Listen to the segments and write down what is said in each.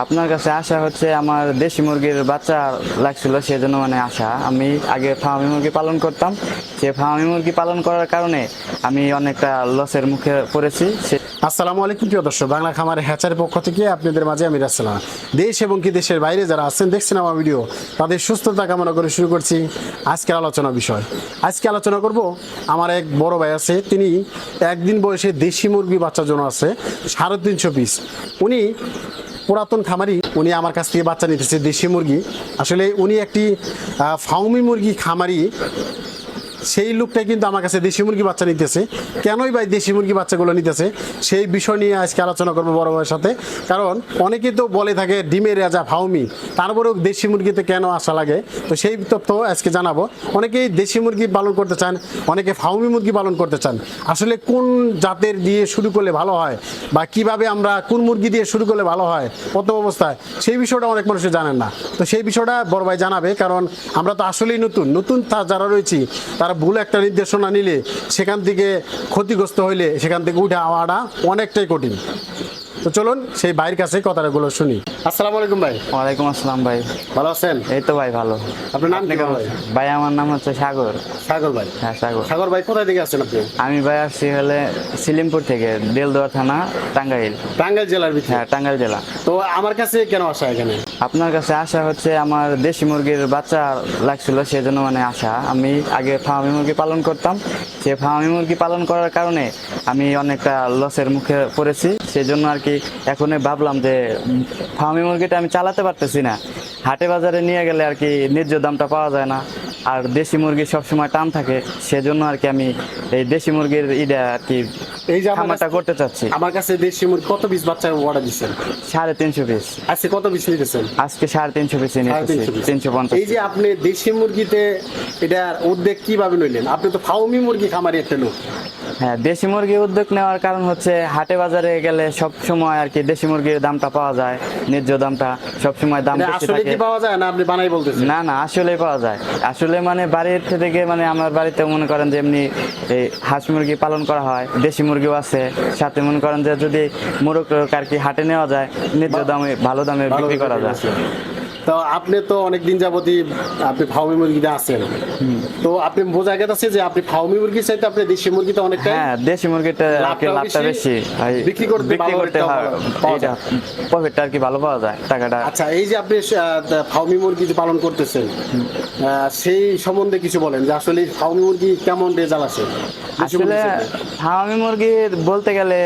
আপনার কাছে আসা হচ্ছে আমার দেশি মুরগির বাচ্চা লাগছিল, সেজন্য মানে আসা। আমি আগে ফার্মি মুরগি পালন করতাম। সে ফার্মি মুরগি পালন করার কারণে আমি অনেকটা লসের মুখে পড়েছি। সে আসসালামু আলাইকুম, প্রিয় দর্শক। বাংলা খামারের হ্যাচারের পক্ষ থেকে আপনাদের মাঝে আমি রাসলাম দেশ এবং কি দেশের বাইরে যারা আছেন, দেখছেন আমার ভিডিও, তাদের সুস্থতা কামনা করে শুরু করছি আজকের আলোচনা বিষয়। আজকে আলোচনা করব আমার এক বড় ভাই আছে, তিনি একদিন বয়সে দেশি মুরগি বাচ্চার জন্য আছে সাড়ে তিনশো পিস উনি পুরাতন খামারি উনি আমার কাছ থেকে বাচ্চা নিতেছে দেশি মুরগি। আসলে উনি একটি ফাউমি মুরগি খামারি। সেই লোকটাই কিন্তু আমার কাছে দেশি মুরগি বাচ্চা নিতেছে। কেনই ভাই দেশি মুরগি বাচ্চাগুলো নিতেছে? সেই বিষয় নিয়ে আজকে আলোচনা করব বড় ভাইয়ের সাথে। কারণ অনেকে তো বলে থাকে, ডিমের রাজা ফাউমি তারপরেও দেশি মুরগিতে কেন আসা লাগে? তো সেই তথ্য আজকে জানাব। অনেকেই দেশি মুরগি পালন করতে চান, অনেকে ফাউমি মুরগি পালন করতে চান। আসলে কোন জাতের দিয়ে শুরু করলে ভালো হয়? বা কীভাবে আমরা কোন মুরগি দিয়ে শুরু করলে ভালো হয়? প্রথম অবস্থায়? সেই বিষয়টা অনেক মানুষে জানেন না। তো সেই বিষয়টা বড় ভাই জানাবে, কারণ আমরা তো আসলেই নতুন। নতুন যারা রয়েছি, তারা ভুল একটা নির্দেশনা নিলে সেখান থেকে ক্ষতিগ্রস্ত হইলে সেখান থেকে উঠে আওয়াটা অনেকটাই কঠিন। তো চলুন সেই ভাইয়ের কাছে কথাগুলো শুনি। আসসালামু আলাইকুম ভাই। ওয়ালাইকুম আসসালাম ভাই। ভালো আছেন? এই তো ভাই ভালো। আপনার নাম কি ভাই? ভাই আমার নাম হচ্ছে সাগর। সাগর ভাই। হ্যাঁ সাগর। সাগর ভাই কোথায় থেকে আছেন আপনি? আমি ভাই আসছি হলে সিলিমপুর থেকে দেলদুয়ার থানা টাঙ্গাইল। টাঙ্গাইল জেলার ভিতরে? হ্যাঁ টাঙ্গাইল জেলা। তো আমার কাছে কেন আসা এখানে? আপনার কাছে আসা হচ্ছে আমার দেশি মুরগির বাচ্চা লাগছিল সেজন্য মানে আসা। আমি আগে ফার্মি মুরগি পালন করতাম। সে ফার্মি মুরগি পালন করার কারণে আমি অনেকটা লসের মুখে পড়েছি। সেজন্য আর কি এখনই ভাবলাম যে ফার্মি মুরগিটা আমি চালাতে পারতেছি না। হাটে বাজারে নিয়ে গেলে আর কি ন্যায্য দামটা পাওয়া যায় না। আর দেশি মুরগি সবসময় টান থাকে, সেজন্য আর কি আমি এই দেশি মুরগির ইটা আর কি এই যে খামারটা করতে চাচ্ছি। আমার কাছে দেশি মুরগি কত পিস বাচ্চা অর্ডার দিচ্ছেন সাড়ে তিনশো পিস আজকে কত পিস নিতেছেন? আজকে সাড়ে তিনশো পিস তিনশো পঞ্চাশ এই যে আপনি দেশি মুরগিতে এটার উদ্যোগ কীভাবে নিলেন? আপনি তো ফাউমি মুরগি খামারি একটা লোক। হ্যাঁ দেশি মুরগি উদ্যোগ নেওয়ার কারণ হচ্ছে হাটে বাজারে গেলে সব সময় আর কি দেশি মুরগির দামটা পাওয়া যায় ন্যায্য দামটা সব সময় দাম বেশি আসলে কি পাওয়া যায় না আপনি বানাই বলতেছেন? না না আসলে পাওয়া যায়। আসলে মানে বাড়ির থেকে মানে আমার বাড়িতে মনে করেন যে এমনি এই হাঁস মুরগি পালন করা হয় দেশি মুরগিও আছে। সাথে মনে করেন যে যদি মোরগ আর কি হাটে নেওয়া যায় ন্যায্য দামে ভালো দামে বিক্রি করা যায়। তো আপনি তো অনেক দিন যাবতই আপনি ফাউমি মুরগিতে আছেন। তো আপনি বোঝা গেছে যে আপনি ফাউমি মুরগি চাইতে আপনি দেশি মুরগিতে অনেকটা হ্যাঁ দেশি মুরগিটা লাভটা বেশি, বিক্রি করতে বিক্রি করতে প্রফিটটা আর কি ভালো পাওয়া যায় টাকাটা। আচ্ছা এই যে আপনি ফাউমি মুরগি যে পালন করতেছেন সেই সম্বন্ধে কিছু বলেন যে আসলে ফাউমি মুরগি কেমন রেজাল্ট আছে আসলে? ফার্মি মুরগির বলতে গেলে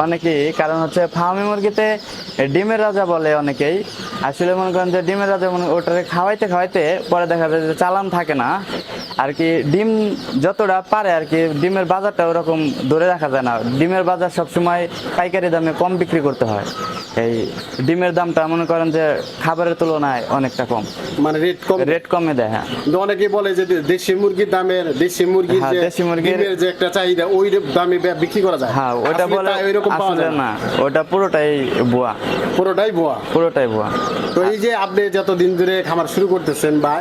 অনেকেই কারণ হচ্ছে ফার্মি মুরগিতে ডিমের রাজা বলে অনেকেই। আসলে মনে করেন যে ডিমের রাজা মনে ওটাকে খাওয়াইতে খাওয়াইতে পরে দেখা যায় যে চালান থাকে না। আর কি ডিম যতটা পারে আর কি ডিমের বাজারটা ওরকম ধরে রাখা যায় না। ডিমের বাজার সবসময় পাইকারি দামে কম বিক্রি করতে হয়। এই ডিমের দামটা মনে করেন যে খাবারের তুলনায় অনেকটা কম। মানে রেট কম। রেট কমে দেয় হ্যাঁ। কিন্তু অনেকে বলে যে দেশি মুরগির দামের দেশি মুরগির হ্যাঁ, দেশি মুরগির- যে একটা চাহিদা ওই দামে বিক্রি করা যায়। হ্যাঁ ওটা আসলে বলে ওইরকম আসলে না। ওটা পুরোটাই বুয়া পুরোটাই ভুয়া? পুরোটাই বুয়া তো এই যে আপনি যতদিন ধরে খামার শুরু করতেছেন বা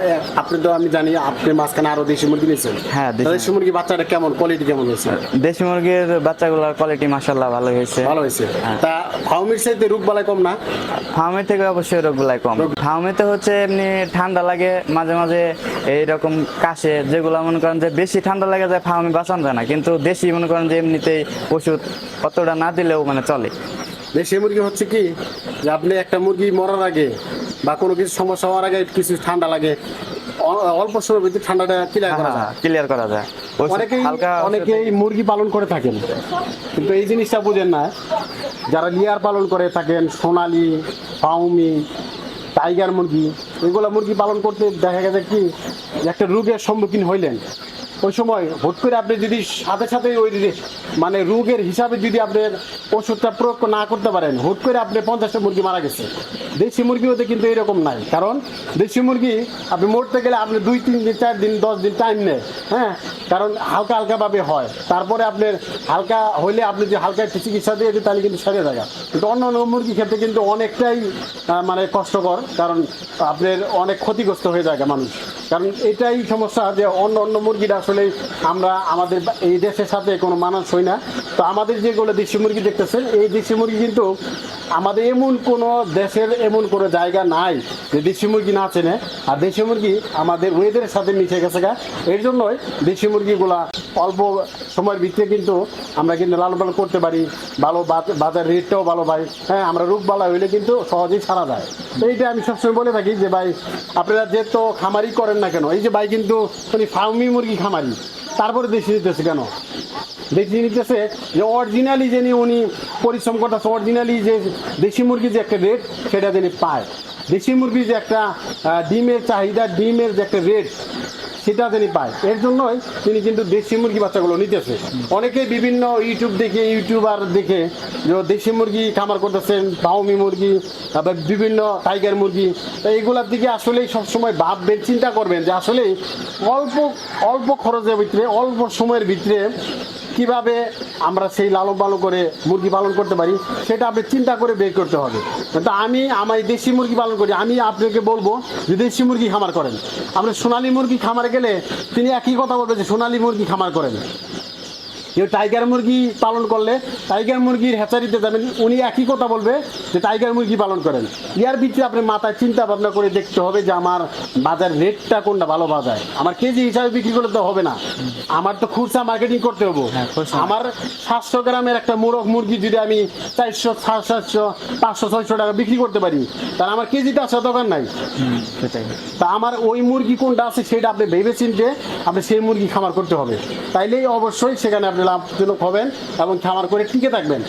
আপনি তো আমি জানি আপনি মাঝখানে আরও দেশি মুরগি নিয়েছেন। হ্যাঁ, দেশি মুরগি বাচ্চাটা কেমন? কোয়ালিটি কেমন হয়েছে? দেশি মুরগির বাচ্চাগুলোর কোয়ালিটি মাসাল্লাহ ভালো হয়েছে। ভালো হয়েছে। হ্যাঁ। তা ফাউমির চাইতে রূপ বালাই কম না? ফার্মের থেকে অবশ্যই রোগগুলাই কম। ফার্মেতে হচ্ছে এমনি ঠান্ডা লাগে মাঝে মাঝে এইরকম কাশে যেগুলো মনে করেন যে বেশি ঠান্ডা লাগে যায় ফার্মে বাঁচানো যায় না। কিন্তু দেশি মনে করেন যে এমনিতেই ওষুধ অতটা না দিলেও মানে চলে। দেশি মুরগি হচ্ছে কি যে আপনি একটা মুরগি মরার আগে বা কোনো কিছু সমস্যা হওয়ার আগে কিছু ঠান্ডা লাগে অল্প সময়ের ভিতরে ঠান্ডাটা ক্লিয়ার করা যায়। ক্লিয়ার করা যায়। অনেকেই হালকা অনেকেই মুরগি পালন করে থাকেন। কিন্তু এই জিনিসটা বুঝেন না। যারা লিয়ার পালন করে থাকেন সোনালি পাউমি টাইগার মুরগি এগুলো মুরগি পালন করতে দেখা গেছে কি একটা রোগের সম্মুখীন হইলেন। ওই সময় হুট করে আপনি যদি সাথে সাথে ওই মানে রোগের হিসাবে যদি আপনার ওষুধটা প্রয়োগ না করতে পারেন, হুট করে আপনি পঞ্চাশটা মুরগি মারা গেছে। দেশি মুরগি হতে কিন্তু এরকম নাই, কারণ দেশি মুরগি আপনি মরতে গেলে আপনি দুই তিন দিন, চার দিন, দশ দিন টাইম নেয় হ্যাঁ? কারণ হালকা হালকাভাবে হয়। তারপরে আপনার হালকা হইলে আপনি যে হালকা একটু চিকিৎসা দিয়ে তাহলে কিন্তু সেরে যায় কিন্তু অন্য অন্য মুরগি ক্ষেত্রে কিন্তু অনেকটাই মানে কষ্টকর, কারণ আপনার অনেক ক্ষতিগ্রস্ত হয়ে যায় মানুষ। কারণ এটাই সমস্যা যে অন্য অন্য মুরগিটা আসলে আমরা আমাদের এই দেশের সাথে কোনো মানানসই না। তো আমাদের যেগুলো দেশি মুরগি দেখতেছেন, এই দেশি মুরগি কিন্তু আমাদের এমন কোনো দেশের এমন কোনো জায়গা নাই যে দেশি মুরগি না চেনে। আর দেশি মুরগি আমাদের ওয়েদারের সাথে মিশে গেছে গা। এর জন্যই দেশি মুরগিগুলা অল্প সময়ের ভিতরে কিন্তু আমরা কিন্তু লালন পালন করতে পারি। ভালো বাজার রেটটাও ভালো পাই হ্যাঁ আমরা রোগ বালা হইলে কিন্তু সহজেই ছাড়া যায়। এইটা আমি সবসময় বলে থাকি যে ভাই, আপনারা যে তো খামারি করেন না কেন, এই যে ভাই কিন্তু ফার্মি মুরগি খামারি, তারপরে দেশি নিতেছে কেন? দেশি নিতেছে যে অরিজিনালি যিনি উনি পরিশ্রম করতেছে অরিজিনালি যে দেশি মুরগির যে একটা রেট সেটা যিনি পায়। দেশি মুরগির যে একটা ডিমের চাহিদা, ডিমের যে একটা রেট সেটা তিনি পায়। এর জন্যই তিনি কিন্তু দেশি মুরগি বাচ্চাগুলো নিতেছে। অনেকে বিভিন্ন ইউটিউব দেখে, ইউটিউবার দেখে যে দেশি মুরগি খামার করতেছেন, বাউমি মুরগি, তারপর বিভিন্ন টাইগার মুরগি তো এইগুলার দিকে আসলেই সবসময় ভাববেন, চিন্তা করবেন যে আসলেই অল্প অল্প খরচের ভিতরে, অল্প সময়ের ভিতরে কীভাবে আমরা সেই লালন পালন করে মুরগি পালন করতে পারি, সেটা আপনি চিন্তা করে বের করতে হবে। তো আমি, আমার দেশি মুরগি পালন করি। আমি আপনাকে বলব, যে দেশি মুরগি খামার করেন। আপনি সোনালি মুরগি খামারে গেলে তিনি একই কথা বলবেন যে সোনালি মুরগি খামার করেন। টাইগার মুরগি পালন করলে টাইগার মুরগির হ্যাচারিতে যাবেন উনি একই কথা বলবে যে টাইগার মুরগি পালন করেন। ইয়ার ভিতরে আপনি মাথায় চিন্তা ভাবনা করে দেখতে হবে যে আমার বাজার রেটটা কোনটা ভালো বাজায়। আমার কেজি হিসাবে বিক্রি করলে তো হবে না। আমার তো খুচরা মার্কেটিং করতে হব। হ্যাঁ, আমার সাতশো গ্রামের একটা মোরগ মুরগি যদি আমি চারশো সাড়ে সাতশো পাঁচশো ছয়শো টাকা বিক্রি করতে পারি তাহলে আমার কেজিটা আসা দরকার নাই। সেটাই। তা আমার ওই মুরগি কোনটা আছে সেটা আপনি ভেবে চিনতে আপনি সেই মুরগি খামার করতে হবে। তাইলেই অবশ্যই সেখানে আপনি লাভজনক হবেন এবং খামার করে টিকে থাকবেন।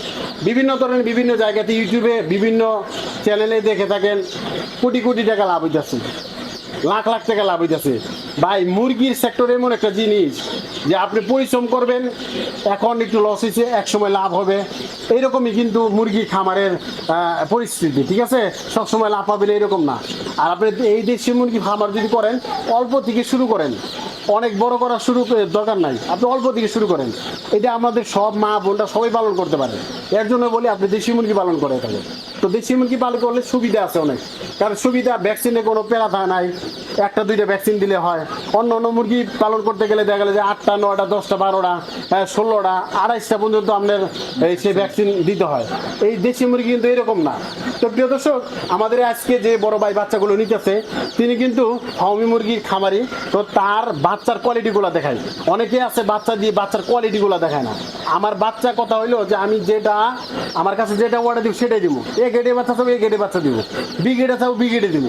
বিভিন্ন ধরনের বিভিন্ন জায়গাতে ইউটিউবে বিভিন্ন চ্যানেলে দেখে থাকেন, কোটি কোটি টাকা লাভ হইতেছে, লাখ লাখ টাকা লাভ হইতেছে। ভাই, মুরগির সেক্টর এমন একটা জিনিস যে আপনি পরিশ্রম করবেন, এখন একটু লস হয়েছে এক সময় লাভ হবে। এইরকমই কিন্তু মুরগি খামারের পরিস্থিতি, ঠিক আছে? সবসময় লাভ পাবেন এরকম না। আর আপনি এই দেশি মুরগি খামার যদি করেন, অল্প থেকে শুরু করেন অনেক বড় করা শুরু করে দরকার নাই। আপনি অল্প থেকে শুরু করেন। এটা আমাদের সব মা বোনরা সবাই পালন করতে পারে। এর জন্য বলি আপনি দেশি মুরগি পালন করে থাকেন। তো দেশি মুরগি পালন করলে সুবিধা আছে অনেক। কারণ সুবিধা ভ্যাকসিনে কোনো পেরাথা নাই। একটা দুইটা ভ্যাকসিন দিলে হয়। অন্য অন্য মুরগি পালন করতে গেলে দেখা গেলে যে আটটা নয়টা দশটা বারোটা হ্যাঁ, ষোলোটা আড়াইশটা পর্যন্ত আপনার এই সেই ভ্যাকসিন দিতে হয়। এই দেশি মুরগি কিন্তু এরকম না। তো প্রিয় দর্শক আমাদের আজকে যে বড় ভাই বাচ্চাগুলো নিতেছে তিনি কিন্তু ফাউমি মুরগির খামারি। তো তার বাচ্চার কোয়ালিটিগুলো দেখাই। অনেকে আছে বাচ্চা দিয়ে বাচ্চার কোয়ালিটিগুলো দেখায় না। আমার বাচ্চা কথা হইল যে আমি যেটা, আমার কাছে যেটা অর্ডার দিব সেটাই দিব। এ গেটে বাচ্চা চাবো এ গেটে বাচ্চা দিব। বি গেটে চাবো বি গেটে দিব।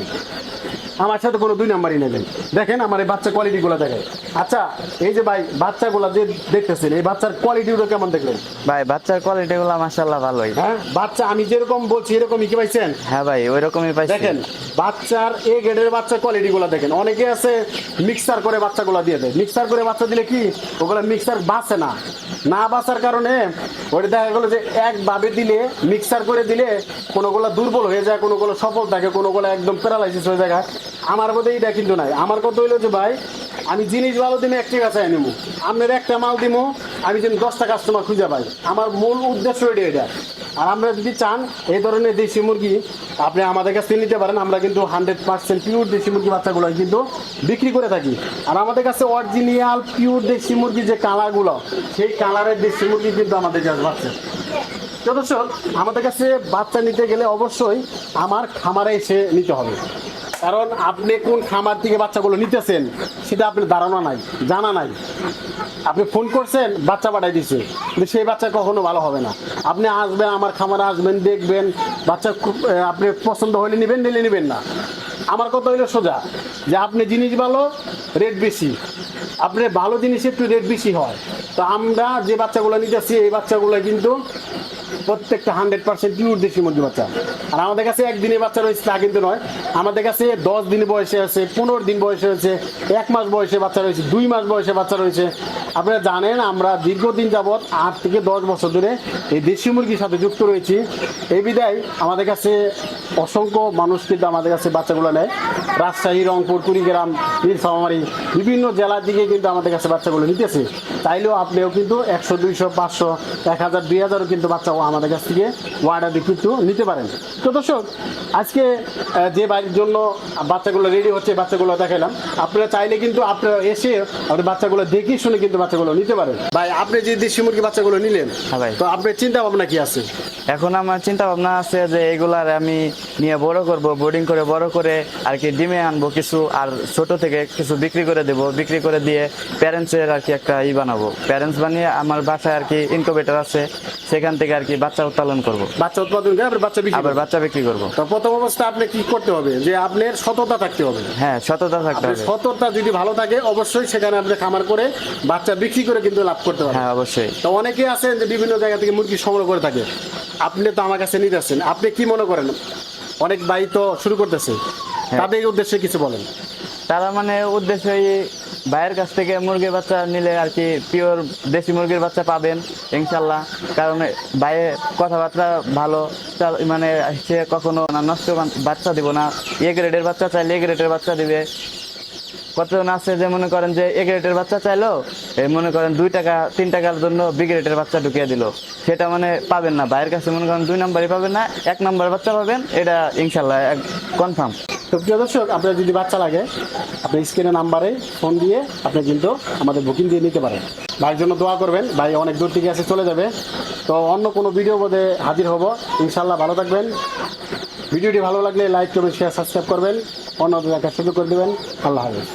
আমার সাথে কোনো দুই নাম্বারই নেবেন দেখেন আমার এই বাচ্চা কোয়ালিটিগুলো দেখেন আচ্ছা এই যে ভাই বাচ্চাগুলো যে দেখতেছেন এই বাচ্চার কোয়ালিটিগুলো কেমন দেখলেন? ভাই বাচ্চার কোয়ালিটি গুলো মাসাল্লাহ ভালোই। হ্যাঁ বাচ্চা আমি যেরকম বলছি এরকমই কি পাইছেন? হ্যাঁ ভাই ওই রকমই পাইছি। দেখেন বাচ্চার এ গ্রেডের বাচ্চার কোয়ালিটি গুলো দেখেন। অনেকে আছে মিক্সার করে বাচ্চাগুলো দিয়ে দেয়। মিক্সার করে বাচ্চা দিলে কি? ওগুলো মিক্সার বাঁচে না। না বাঁচার কারণে ওটা দেখা গেলো যে একভাবে দিলে মিক্সার করে দিলে কোনোগুলো দুর্বল হয়ে যায় কোনোগুলো সফল থাকে কোনোগুলো একদম প্যারালাইসিস হয়ে যায়। আমার বোধ এইটা কিন্তু নাই। আমার কথা হইল যে ভাই আমি জিনিস ভালো দিনে একটি কাছে নিবো। আপনার একটা মাল দিব আমি যেন দশটা কাস্টমার খুঁজে পাই। আমার মূল উদ্দেশ্য এটা এটা। আর আমরা যদি চান, এই ধরনের দেশি মুরগি আপনি আমাদের কাছ নিতে পারেন। আমরা কিন্তু হান্ড্রেড পার্সেন্ট পিওর দেশি মুরগি বাচ্চাগুলো কিন্তু বিক্রি করে থাকি। আর আমাদের কাছে অরিজিনাল পিওর দেশি মুরগি যে কালারগুলো, সেই কালারের দেশি মুরগি কিন্তু আমাদের কাছে বাচ্চা তো আমাদের কাছে বাচ্চা নিতে গেলে অবশ্যই আমার খামারে এসে নিতে হবে। কারণ আপনি কোন খামার থেকে বাচ্চাগুলো নিতেছেন, সেটা আপনার ধারণা নাই, জানা নাই। আপনি ফোন করছেন, বাচ্চা পাঠাই দিছে। কিন্তু সেই বাচ্চা কখনো ভালো হবে না। আপনি আসবেন, আমার খামারে আসবেন, দেখবেন, বাচ্চা আপনি পছন্দ হলে নেবেন, নিলে নেবেন না। আমার কথা হইল সোজা, যে আপনি জিনিস ভালো রেট বেশি। আপনার ভালো জিনিস একটু রেট বেশি হয়। তো আমরা যে বাচ্চাগুলো নিতেছি, এই বাচ্চাগুলো কিন্তু প্রত্যেকটা হান্ড্রেড পার্সেন্ট পিওর দেশি মুরগি বাচ্চা। আর আমাদের কাছে একদিনের বাচ্চা রয়েছে, তা কিন্তু নয়। আমাদের কাছে দশ দিন বয়সে আছে, পনেরো দিন বয়সে আছে এক মাস বয়সে বাচ্চা রয়েছে, দুই মাস বয়সে বাচ্চা রয়েছে। আপনারা জানেন, আমরা দীর্ঘদিন যাবৎ আট থেকে দশ বছর ধরে এই দেশি মুরগির সাথে যুক্ত রয়েছি। এই বিদায়, আমাদের কাছে অসংখ্য মানুষ কিন্তু আমাদের কাছে বাচ্চাগুলো নেয়। রাজশাহী, রংপুর, কুড়িগ্রাম নীলফামারী বিভিন্ন জেলার দিকে কিন্তু আমাদের কাছে বাচ্চাগুলো নিতেছে। তাইলেও আপনিও কিন্তু একশো, দুইশো, পাঁচশো, এক হাজার, দুই হাজারও কিন্তু বাচ্চা আমাদের কাছ থেকে ওয়ার্ডার কিন্তু নিতে পারেন। তো দর্শক আজকে যে বাড়ির জন্য বাচ্চাগুলো রেডি হচ্ছে বাচ্চাগুলো দেখালাম আপনারা চাইলে কিন্তু আপনারা এসে আমাদের বাচ্চাগুলো দেখে শুনে কিন্তু বাচ্চাগুলো নিতে পারেন। ভাই আপনি যে দেশি মুরগি বাচ্চাগুলো নিলেন হ্যাঁ ভাই। তো আপনার চিন্তা ভাবনা কি আছে? এখন আমার চিন্তা ভাবনা আছে যে এগুলার আমি নিয়ে বড় করব বোর্ডিং করে বড় করে আর কি ডিমে আনব কিছু আর ছোট থেকে কিছু বিক্রি করে দেবো। বিক্রি করে দিয়ে প্যারেন্টসের আর কি একটা ই বানাবো। প্যারেন্টস বানিয়ে আমার বাসায় আর কি ইনকোভেটার আছে সেখান থেকে আর কি বাচ্চা উৎপাদন করব। বাচ্চা উৎপাদন করে আপনার বাচ্চা বিক্রি আবার বাচ্চা বিক্রি করব। তো প্রথম অবস্থা আপনি কি করতে হবে? যে আপনার সততা থাকতে হবে। হ্যাঁ সততা থাকতে হবে। সততা যদি ভালো থাকে অবশ্যই সেখানে আপনি খামার করে বাচ্চা বিক্রি করে কিন্তু লাভ করতে পারবেন। হ্যাঁ অবশ্যই। তো অনেকে আছেন যে বিভিন্ন জায়গা থেকে মুরগি সংগ্রহ করে থাকে। আপনি তো আমার কাছে নিতে আসছেন। আপনি কি মনে করেন? অনেক ভাই তো শুরু করতেছে। তাদের উদ্দেশ্যে কিছু বলেন। তারা মানে উদ্দেশ্য ভাইয়ের কাছ থেকে মুরগির বাচ্চা নিলে আর কি পিওর দেশি মুরগির বাচ্চা পাবেন, ইনশাল্লাহ। কারণ ভাইয়ের কথাবার্তা ভালো মানে সে কখনো নষ্ট বাচ্চা দিব না। এ গ্রেডের বাচ্চা চাইলে এ গ্রেডের বাচ্চা দিবে। কতজন আছে যে মনে করেন যে এ গ্রেডের বাচ্চা চাইলো এই মনে করেন দুই টাকা, তিন টাকার জন্য বি গ্রেডের বাচ্চা ঢুকিয়ে দিল। সেটা মানে পাবেন না। ভাইয়ের কাছে মনে করেন দুই নাম্বারই পাবেন না, এক নাম্বার বাচ্চা পাবেন, এটা ইনশাল্লাহ কনফার্ম তো প্রিয় দর্শক, আপনার যদি বাচ্চা লাগে আপনি স্ক্রিনে নাম্বারে ফোন দিয়ে আপনি কিন্তু আমাদের বুকিং দিয়ে নিতে পারেন। ভাইয়ের জন্য দোয়া করবেন, ভাই অনেক দূর থেকে এসে চলে যাবে। তো অন্য কোনো ভিডিও বোধে হাজির হব। ইনশাল্লাহ ভালো থাকবেন। ভিডিওটি ভালো লাগলে লাইক করবেন শেয়ার সাবস্ক্রাইব করবেন। অন্য দেখা শুরু করে দেবেন। আল্লাহ হাফেজ।